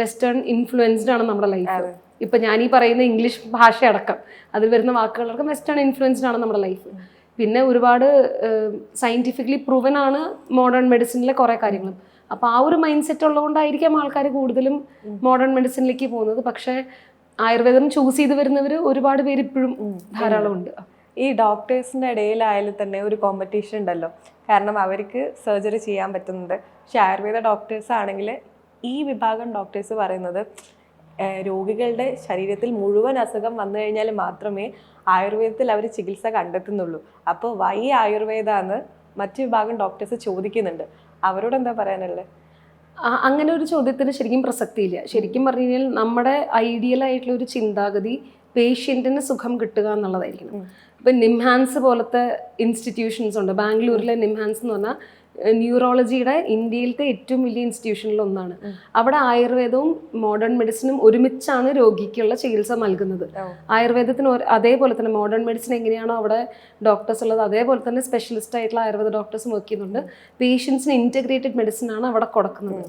Western influenced ആണ് നമ്മുടെ life ഇപ്പൊ ഞാൻ ഈ പറയുന്ന ഇംഗ്ലീഷ് ഭാഷ അടക്കം അതിൽ വരുന്ന വാക്കുകളടക്കം വെസ്റ്റേൺ ഇൻഫ്ലുവൻസ്ഡ് ആണ് നമ്മുടെ ലൈഫ് പിന്നെ ഒരുപാട് സയന്റിഫിക്കലി പ്രൂവൻ ആണ് മോഡേൺ മെഡിസിനിലെ കുറെ കാര്യങ്ങളും. അപ്പൊ ആ ഒരു മൈൻഡ് സെറ്റ് ഉള്ളതുകൊണ്ടായിരിക്കാം ആൾക്കാർ കൂടുതലും മോഡേൺ മെഡിസിനിലേക്ക് പോകുന്നത്. പക്ഷേ ആയുർവേദം ചൂസ് ചെയ്ത് വരുന്നവർ ഒരുപാട് പേര് ഇപ്പോഴും ധാരാളം ഉണ്ട് ഈ ഡോക്ടേഴ്സിന്റെ ഇടയിലായാലും തന്നെ ഒരു കോമ്പറ്റീഷൻ ഉണ്ടല്ലോ. കാരണം അവർക്ക് സർജറി ചെയ്യാൻ പറ്റുന്നുണ്ട്. പക്ഷെ ആയുർവേദ ഡോക്ടേഴ്സ് ആണെങ്കിൽ ഈ വിഭാഗം ഡോക്ടേഴ്സ് പറയുന്നത് രോഗികളുടെ ശരീരത്തിൽ മുഴുവൻ അസുഖം വന്നു കഴിഞ്ഞാൽ മാത്രമേ ആയുർവേദത്തിൽ അവർ ചികിത്സ കണ്ടെത്തുന്നുള്ളൂ. അപ്പോൾ വൈ ആയുർവേദാന്ന് മറ്റു വിഭാഗം ഡോക്ടേഴ്സ് ചോദിക്കുന്നുണ്ട്. അവരോട് എന്താ പറയാനുള്ളത് അങ്ങനെ ഒരു ചോദ്യത്തിന് ശരിക്കും പ്രസക്തിയില്ല. ശരിക്കും പറഞ്ഞു കഴിഞ്ഞാൽ നമ്മുടെ ഐഡിയൽ ആയിട്ടുള്ള ഒരു ചിന്താഗതി പേഷ്യന്റിന് സുഖം കിട്ടുക എന്നുള്ളതായിരിക്കണം. ഇപ്പം നിംഹാൻസ് പോലത്തെ ഇൻസ്റ്റിറ്റ്യൂഷൻസ് ഉണ്ട്. ബാംഗ്ലൂരിലെ നിംഹാൻസ് എന്ന് പറഞ്ഞാൽ ന്യൂറോളജിയുടെ ഇന്ത്യയിലത്തെ ഏറ്റവും വലിയ ഇൻസ്റ്റിറ്റ്യൂഷനിൽ ഒന്നാണ്. അവിടെ ആയുർവേദവും മോഡേൺ മെഡിസിനും ഒരുമിച്ചാണ് രോഗിക്കുള്ള ചികിത്സ നൽകുന്നത്. ആയുർവേദത്തിന് അതേപോലെ തന്നെ മോഡേൺ മെഡിസിൻ എങ്ങനെയാണോ അവിടെ ഡോക്ടേഴ്സ് ഉള്ളത് അതേപോലെ തന്നെ സ്പെഷ്യലിസ്റ്റ് ആയിട്ടുള്ള ആയുർവേദ ഡോക്ടേഴ്സും വർക്ക് ചെയ്യുന്നുണ്ട്. പേഷ്യൻസിന് ഇന്റഗ്രേറ്റഡ് മെഡിസിൻ ആണ് അവിടെ കൊടുക്കുന്നത്.